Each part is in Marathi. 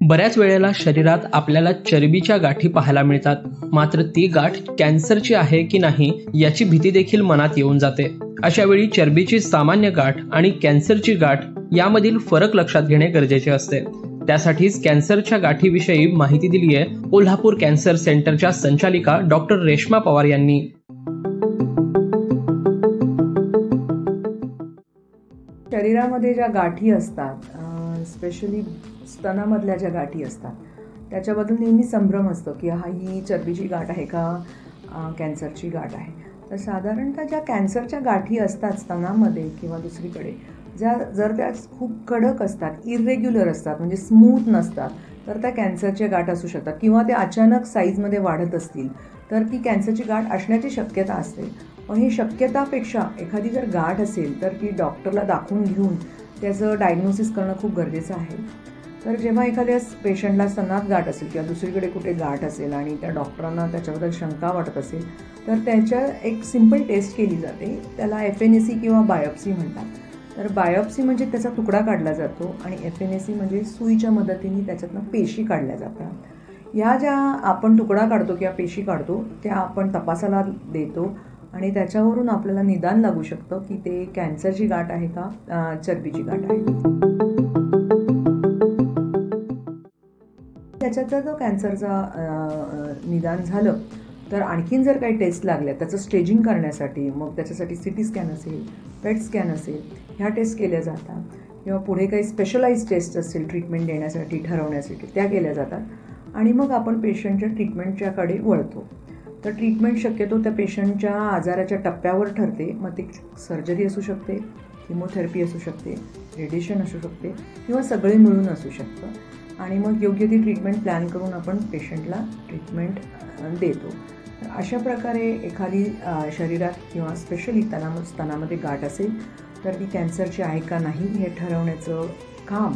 बऱ्याच वेळेला शरीरात आपल्याला चरबीच्या गाठी पाहायला मिळतात. मात्र ती गाठ कॅन्सरची आहे की नाही याची भीती देखील मनात येऊन जाते. अशा वेळी चरबीची सामान्य गाठ आणि कॅन्सरची गाठ यामधील फरक लक्षात घेणे गरजेचे असते. त्यासाठीच कॅन्सरच्या गाठीविषयी माहिती दिली आहे कोल्हापूर कॅन्सर सेंटरच्या संचालिका डॉक्टर रेश्मा पवार यांनी. शरीरामध्ये ज्या गाठी असतात स्पेशली स्तनामधल्या ज्या गाठी असतात त्याच्याबद्दल नेहमी संभ्रम असतो की हा ही चरबीची गाठ आहे का? कॅन्सरची गाठ आहे. तर साधारणतः ज्या कॅन्सरच्या गाठी असतात स्तनामध्ये किंवा दुसरीकडे ज्या जर त्या खूप कडक असतात इरेग्युलर असतात म्हणजे स्मूथ नसतात तर त्या कॅन्सरच्या गाठ असू शकतात किंवा ते अचानक साईजमध्ये वाढत असतील तर ती कॅन्सरची गाठ असण्याची शक्यता असते. पण ही शक्यतापेक्षा एखादी जर गाठ असेल तर ती डॉक्टरला दाखवून घेऊन त्याचं डायग्नोसिस करणं खूप गरजेचं आहे. तर जेव्हा एखाद्या पेशंटला स्तनात गाठ असेल किंवा दुसरीकडे कुठे गाठ असेल आणि त्या डॉक्टरांना त्याच्याबद्दल शंका वाटत असेल तर त्याच्या एक सिंपल टेस्ट केली जाते. त्याला एफ एन एस सी किंवा बायोप्सी म्हणतात. तर बायोप्सी म्हणजे त्याचा तुकडा काढला जातो आणि एफ एन एस सी म्हणजे सुईच्या मदतीने त्याच्यातनं पेशी काढल्या जातात. या ज्या आपण तुकडा काढतो किंवा पेशी काढतो त्या आपण तपासाला देतो आणि त्याच्यावरून आपल्याला निदान लागू शकतं की ते कॅन्सरची गाठ आहे का चरबीची गाठ आहे. त्याच्यात जर कॅन्सरचा निदान झालं तर आणखीन जर काही टेस्ट लागल्या त्याचं स्टेजिंग करण्यासाठी मग त्याच्यासाठी सी टी स्कॅन असेल पेट स्कॅन असेल ह्या टेस्ट केल्या जातात. किंवा पुढे काही स्पेशलाइज टेस्ट असतील ट्रीटमेंट देण्यासाठी ठरवण्यासाठी त्या केल्या जातात. आणि मग आपण पेशंटच्या ट्रीटमेंटच्याकडे वळतो. तर ट्रीटमेंट शक्यतो त्या पेशंटच्या आजाराच्या टप्प्यावर ठरते. मग ती सर्जरी असू शकते किमोथेरपी असू शकते रेडिएशन असू शकते किंवा सगळे मिळून असू शकतं. आणि मग योग्य ती ट्रीटमेंट प्लॅन करून आपण पेशंटला ट्रीटमेंट देतो. अशा प्रकारे एखादी शरीरात किंवा स्पेशली तना स्तनामध्ये गाठ असेल तर ती कॅन्सरची आहे का नाही हे ठरवण्याचं काम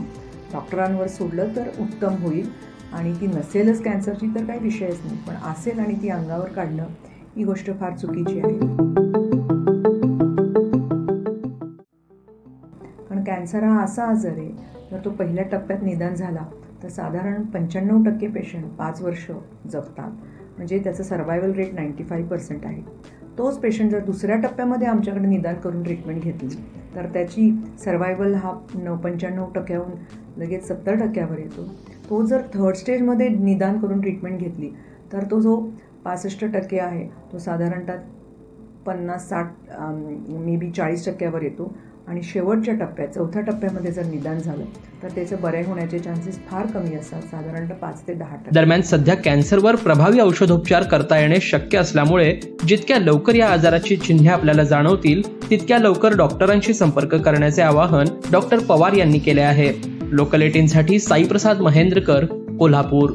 डॉक्टरांवर सोडलं तर उत्तम होईल. आणि ती नसेलच कॅन्सरची तर काही विषयच नाही. पण असेल आणि ती अंगावर काढणं ही गोष्ट फार चुकीची आहे. कारण कॅन्सर हा असा आजार आहे जर तो पहिल्या टप्प्यात निदान झाला तर साधारण पंच्याण्णव टक्के पेशंट पाच वर्ष जगतात. म्हणजे त्याचं survival rate ninety five percent आहे. तोच पेशंट जर दुसऱ्या टप्प्यामध्ये आमच्याकडे निदान करून ट्रीटमेंट घेतली तर त्याची सर्वायवल हा न पंच्याण्णव टक्क्याहून लगेच सत्तर टक्क्यावर येतो. तो जर थर्ड स्टेजमध्ये निदान करून ट्रीटमेंट घेतली तर तो जो पासष्ट टक्के आहे तो साधारणतः पन्नास साठ मे बी चाळीस टक्क्यावर येतो. आणि शेवटच्या टप्प्यात चौथ्या टप्प्यामध्ये जर निदान झालं तर त्याचे बरे होण्याचे चान्सेस फार कमी असतात साधारणतः पाच ते दहा टक्के. दरम्यान सध्या कॅन्सरवर प्रभावी औषधोपचार करता येणे शक्य असल्यामुळे जितक्या लवकर या आजाराची चिन्हे आपल्याला जाणवतील तितक्या लवकर डॉक्टरांशी संपर्क करण्याचे आवाहन डॉक्टर पवार यांनी केले आहे. लोकल एटीनसाठी साईप्रसाद महेंद्रकर कोल्हापूर.